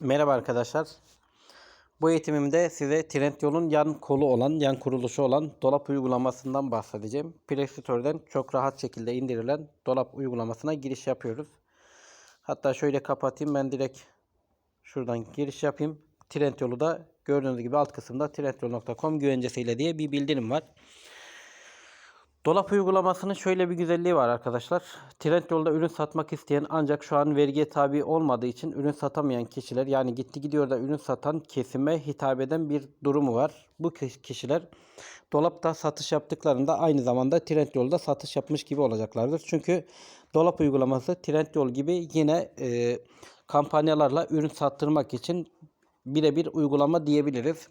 Merhaba arkadaşlar. Bu eğitimimde size Trendyol'un yan kolu olan, yan kuruluşu olan dolap uygulamasından bahsedeceğim. Play Store'dan çok rahat şekilde indirilen dolap uygulamasına giriş yapıyoruz. Hatta şöyle kapatayım ben direkt şuradan giriş yapayım. Trendyol'u da gördüğünüz gibi alt kısımda trendyol.com güvencesiyle diye bir bildirim var. Dolap uygulamasının şöyle bir güzelliği var arkadaşlar. Trendyol'da ürün satmak isteyen ancak şu an vergiye tabi olmadığı için ürün satamayan kişiler yani gitti gidiyor da ürün satan kesime hitap eden bir durumu var. Bu kiş- kişiler dolapta satış yaptıklarında aynı zamanda Trendyol'da satış yapmış gibi olacaklardır. Çünkü dolap uygulaması Trendyol gibi yine e, kampanyalarla ürün sattırmak için birebir uygulama diyebiliriz.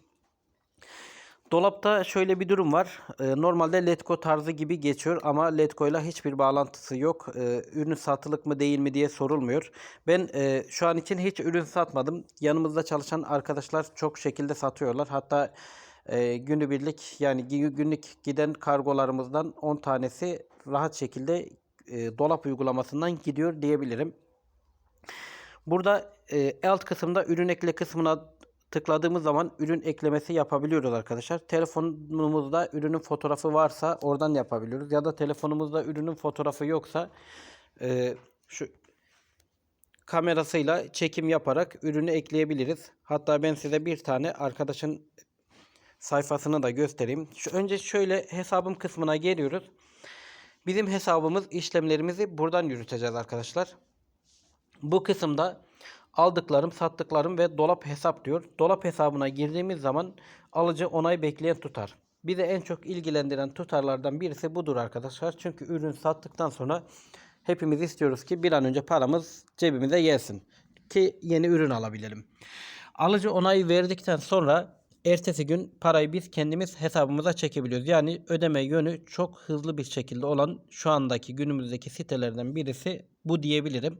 Dolapta şöyle bir durum var. Ee, normalde Letgo tarzı gibi geçiyor ama Letgo ile hiçbir bağlantısı yok. Ee, ürün satılık mı değil mi diye sorulmuyor. Ben e, şu an için hiç ürün satmadım. Yanımızda çalışan arkadaşlar çok şekilde satıyorlar. Hatta e, günübirlik yani gü- günlük giden kargolarımızdan 10 tanesi rahat şekilde e, dolap uygulamasından gidiyor diyebilirim. Burada e, alt kısımda ürün ekle kısmına tıkladığımız zaman ürün eklemesi yapabiliyoruz arkadaşlar. Telefonumuzda ürünün fotoğrafı varsa oradan yapabiliyoruz. Ya da telefonumuzda ürünün fotoğrafı yoksa e, şu kamerasıyla çekim yaparak ürünü ekleyebiliriz. Hatta ben size bir tane arkadaşın sayfasını da göstereyim. Şu, önce şöyle hesabım kısmına geliyoruz. Bizim hesabımız işlemlerimizi buradan yürüteceğiz arkadaşlar. Bu kısımda aldıklarım, sattıklarım ve dolap hesap diyor. Dolap hesabına girdiğimiz zaman alıcı onay bekleyen tutar. Bizi en çok ilgilendiren tutarlardan birisi budur arkadaşlar. Çünkü ürün sattıktan sonra hepimiz istiyoruz ki bir an önce paramız cebimize gelsin. Ki yeni ürün alabilelim. Alıcı onayı verdikten sonra ertesi gün parayı biz kendimiz hesabımıza çekebiliyoruz. Yani ödeme yönü çok hızlı bir şekilde olan şu andaki günümüzdeki sitelerden birisi bu diyebilirim.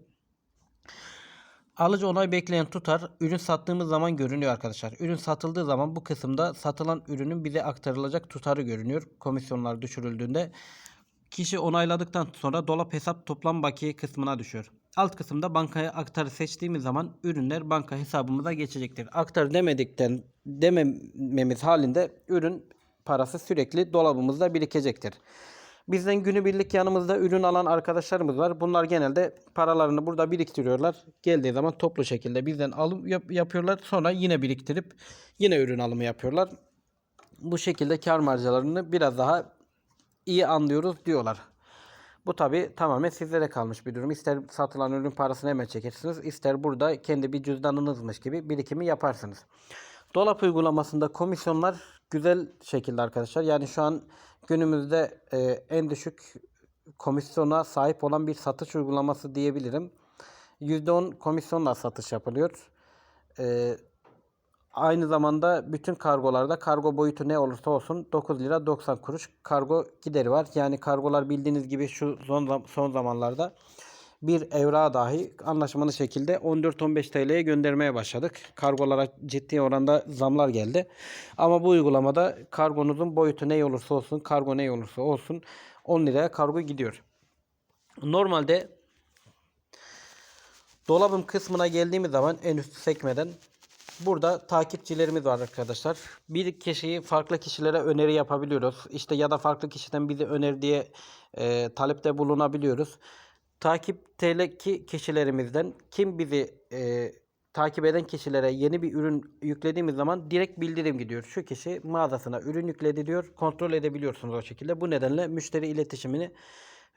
Alıcı onay bekleyen tutar ürün sattığımız zaman görünüyor arkadaşlar. Ürün satıldığı zaman bu kısımda satılan ürünün bize aktarılacak tutarı görünüyor. Komisyonlar düşürüldüğünde kişi onayladıktan sonra dolap hesap toplam bakiye kısmına düşüyor. Alt kısımda bankaya aktarı seçtiğimiz zaman ürünler banka hesabımıza geçecektir. Aktar demedikten demememiz halinde ürün parası sürekli dolabımızda birikecektir. Bizden günübirlik yanımızda ürün alan arkadaşlarımız var. Bunlar genelde paralarını burada biriktiriyorlar. Geldiği zaman toplu şekilde bizden alım yap- yapıyorlar. Sonra yine biriktirip yine ürün alımı yapıyorlar. Bu şekilde kar marjlarını biraz daha iyi anlıyoruz diyorlar. Bu tabi tamamen sizlere kalmış bir durum. İster satılan ürün parasını hemen çekersiniz, ister burada kendi bir cüzdanınızmış gibi birikimi yaparsınız. Dolap uygulamasında komisyonlar güzel şekilde arkadaşlar. Yani şu an günümüzde e, en düşük komisyona sahip olan bir satış uygulaması diyebilirim. %10 komisyonla satış yapılıyor. E, Aynı zamanda bütün kargolarda kargo boyutu ne olursa olsun 9 lira 90 kuruş kargo gideri var. Yani kargolar bildiğiniz gibi şu son, son zamanlarda bir evrağa dahi anlaşmalı şekilde 14-15 TL'ye göndermeye başladık. Kargolara ciddi oranda zamlar geldi. Ama bu uygulamada kargonuzun boyutu ne olursa olsun, kargo ne olursa olsun 10 liraya kargo gidiyor. Normalde Dolabım kısmına geldiğimiz zaman en üst sekmeden burada takipçilerimiz var arkadaşlar. Bir kişiyi farklı kişilere öneri yapabiliyoruz. İşte ya da farklı kişiden bizi öner diye e, talepte bulunabiliyoruz. Takipteki kişilerimizden kim bizi e, takip eden kişilere yeni bir ürün yüklediğimiz zaman direkt bildirim gidiyor. Şu kişi mağazasına ürün yükledi diyor. Kontrol edebiliyorsunuz o şekilde. Bu nedenle müşteri iletişimini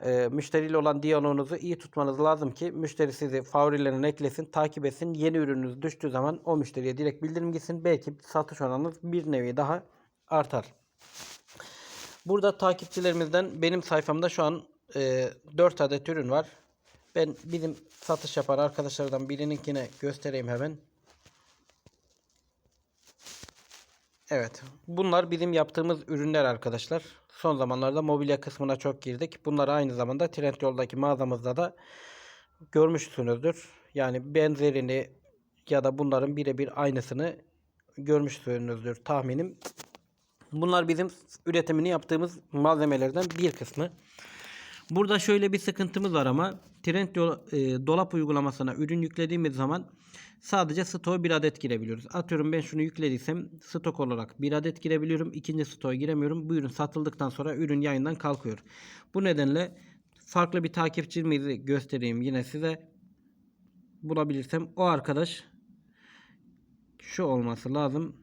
e, müşteriyle olan diyaloğunuzu iyi tutmanız lazım ki müşteri sizi favorilerine eklesin, takip etsin. Yeni ürününüz düştüğü zaman o müşteriye direkt bildirim gitsin. Belki satış oranınız bir nevi daha artar. Burada takipçilerimizden benim sayfamda şu an e, 4 adet ürün var. Ben bizim satış yapan arkadaşlardan birininkine göstereyim hemen. Evet. Bunlar bizim yaptığımız ürünler arkadaşlar. Son zamanlarda mobilya kısmına çok girdik. Bunları aynı zamanda Trendyol'daki mağazamızda da görmüşsünüzdür. Yani benzerini ya da bunların birebir aynısını görmüşsünüzdür tahminim. Bunlar bizim üretimini yaptığımız malzemelerden bir kısmı. Burada şöyle bir sıkıntımız var ama Trend e, dolap uygulamasına ürün yüklediğimiz zaman sadece stoğa bir adet girebiliyoruz. Atıyorum ben şunu yüklediysem stok olarak bir adet girebiliyorum. İkinci stoğa giremiyorum. Bu ürün satıldıktan sonra ürün yayından kalkıyor. Bu nedenle farklı bir takipçimizi göstereyim yine size. Bulabilirsem o arkadaş şu olması lazım.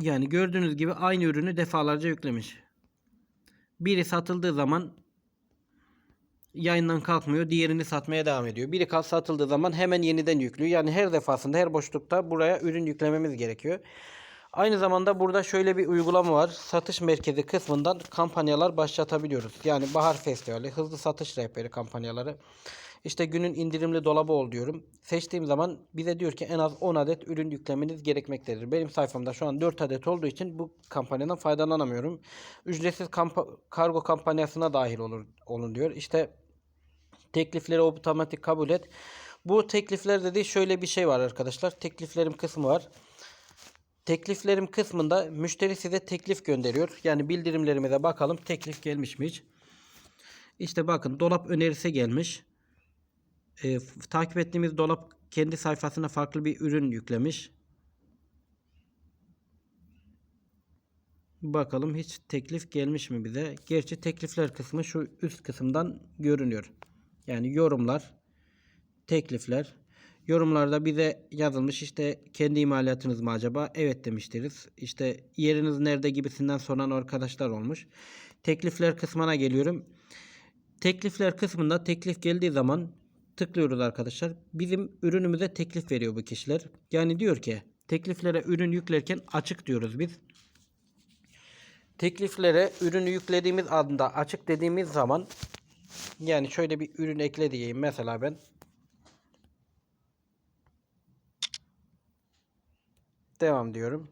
Yani gördüğünüz gibi aynı ürünü defalarca yüklemiş. Biri satıldığı zaman yayından kalkmıyor. Diğerini satmaya devam ediyor. Biri kal- satıldığı zaman hemen yeniden yüklüyor. Yani her defasında her boşlukta buraya ürün yüklememiz gerekiyor. Aynı zamanda burada şöyle bir uygulama var. Satış merkezi kısmından kampanyalar başlatabiliyoruz. Yani bahar festivali, hızlı satış rehberi kampanyaları. İşte günün indirimli dolabı ol diyorum. Seçtiğim zaman bize diyor ki en az 10 adet ürün yüklemeniz gerekmektedir. Benim sayfamda şu an 4 adet olduğu için bu kampanyadan faydalanamıyorum. Ücretsiz kampa- kargo kampanyasına dahil olur olun diyor. İşte teklifleri otomatik kabul et. Bu teklifler dediği şöyle bir şey var arkadaşlar. Tekliflerim kısmı var. Tekliflerim kısmında müşteri size teklif gönderiyor. Yani bildirimlerimize bakalım teklif gelmiş mi hiç. İşte bakın dolap önerisi gelmiş. F- takip ettiğimiz dolap kendi sayfasına farklı bir ürün yüklemiş. Bakalım hiç teklif gelmiş mi bize? Gerçi teklifler kısmı şu üst kısımdan görünüyor. Yani yorumlar, teklifler. Yorumlarda bize yazılmış işte kendi imalatınız mı acaba? Evet demiştiriz. İşte yeriniz nerede gibisinden soran arkadaşlar olmuş. Teklifler kısmına geliyorum. Teklifler kısmında teklif geldiği zaman tıklıyoruz arkadaşlar. Bizim ürünümüze teklif veriyor bu kişiler. Yani diyor ki tekliflere ürün yüklerken açık diyoruz biz. Tekliflere ürünü yüklediğimiz anda açık dediğimiz zaman yani şöyle bir ürün ekle diyeyim mesela ben. Devam diyorum.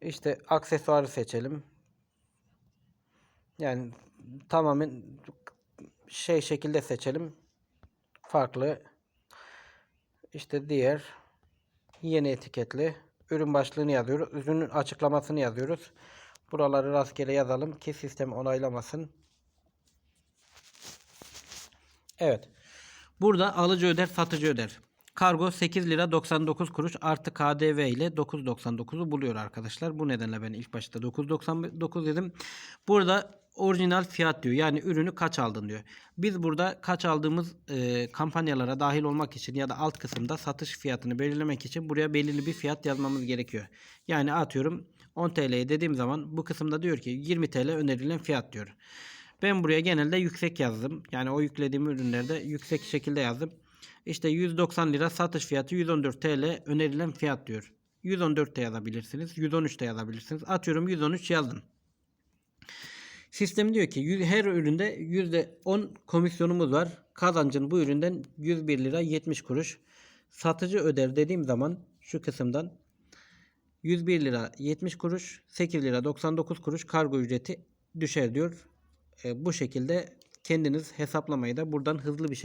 İşte aksesuarı seçelim. Yani tamamen şey şekilde seçelim. Farklı. İşte diğer yeni etiketli ürün başlığını yazıyoruz. Ürünün açıklamasını yazıyoruz. Buraları rastgele yazalım ki sistem onaylamasın. Evet. Burada alıcı öder, satıcı öder. Kargo 8 lira 99 kuruş artı KDV ile 9.99'u buluyor arkadaşlar. Bu nedenle ben ilk başta 9.99 dedim. Burada orijinal fiyat diyor. Yani ürünü kaç aldın diyor. Biz burada kaç aldığımız e, kampanyalara dahil olmak için ya da alt kısımda satış fiyatını belirlemek için buraya belirli bir fiyat yazmamız gerekiyor. Yani atıyorum 10 TL'ye dediğim zaman bu kısımda diyor ki 20 TL önerilen fiyat diyor. Ben buraya genelde yüksek yazdım. Yani o yüklediğim ürünlerde yüksek şekilde yazdım. İşte 190 lira satış fiyatı 114 TL önerilen fiyat diyor. 114 de yazabilirsiniz. 113 de yazabilirsiniz. Atıyorum 113 yazdım. Sistem diyor ki her üründe %10 komisyonumuz var. Kazancın bu üründen 101 lira 70 kuruş. Satıcı öder dediğim zaman şu kısımdan 101 lira 70 kuruş, 8 lira 99 kuruş kargo ücreti düşer diyor. E, bu şekilde kendiniz hesaplamayı da buradan hızlı bir şekilde